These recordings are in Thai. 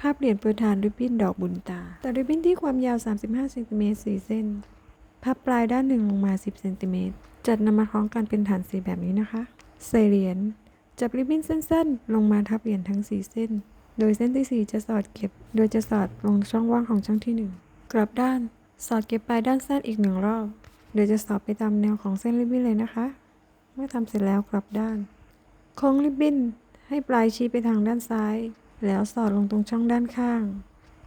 ภาพเหรียญปรยทานริบบิ้นดอกบุญตา ตัดริบบิ้นที่ความยาว 35เซนติเมตร4เส้น พับปลายด้านหนึ่งลงมา 10เซนติเมตร จัดนำมาคล้องกันเป็นฐานสีแบบนี้นะคะ ใส่เหรียญ จับริบบิ้นสั้นๆ ลงมาทับเหรียญทั้ง 4 เส้น โดยเส้นที่ 4 จะสอดเก็บ โดยจะสอดลงช่องว่างของช่องที่ 1 กลับด้าน สอดเก็บปลายด้านสั้นอีกหนึ่งรอบ โดยจะสอดไปตามแนวของเส้นริบบิ้นเลยนะคะ เมื่อทำเสร็จแล้วกลับด้าน โค้งริบบิ้นให้ปลายชี้ไปทางด้านซ้าย แล้วสอดลงตรงช่องด้านข้าง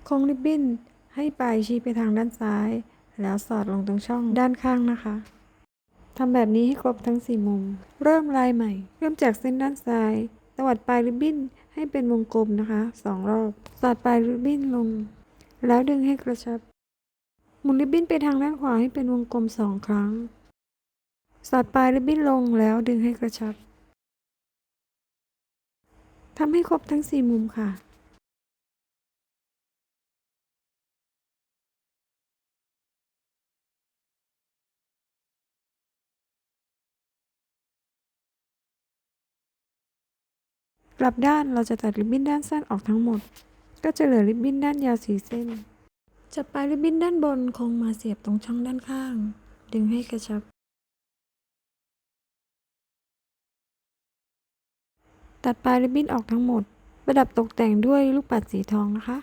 โค้งริบบิ้นให้ปลายชี้ไปทางด้านซ้าย แล้วสอดลงตรงช่องด้านข้างนะคะทำแบบนี้ให้ครบทั้ง 4 มุม เริ่มลายใหม่ เริ่มจากเส้นด้านซ้าย ตวัดปลายริบบิ้นให้เป็นวงกลมนะคะสองรอบ สอดปลายริบบิ้นลง แล้วดึงให้กระชับ หมุนริบบิ้นไปทางด้านขวาให้เป็นวงกลมสองครั้ง สอดปลายริบบิ้นลงแล้วดึงให้กระชับ ทำให้ครบทั้ง 4 มุมค่ะกลับด้านเราจะตัดริบบิ้นด้านสั้นออกทั้งหมด ก็จะเหลือริบบิ้นด้านยาวสีเส้นจับปลายริบบิ้นด้านบนคงมาเสียบตรงช่องด้านข้าง ดึงให้กระชับ ตัดปลายริบบิ้นออกทั้งหมด ประดับตกแต่งด้วยลูกปัดสีทองนะคะ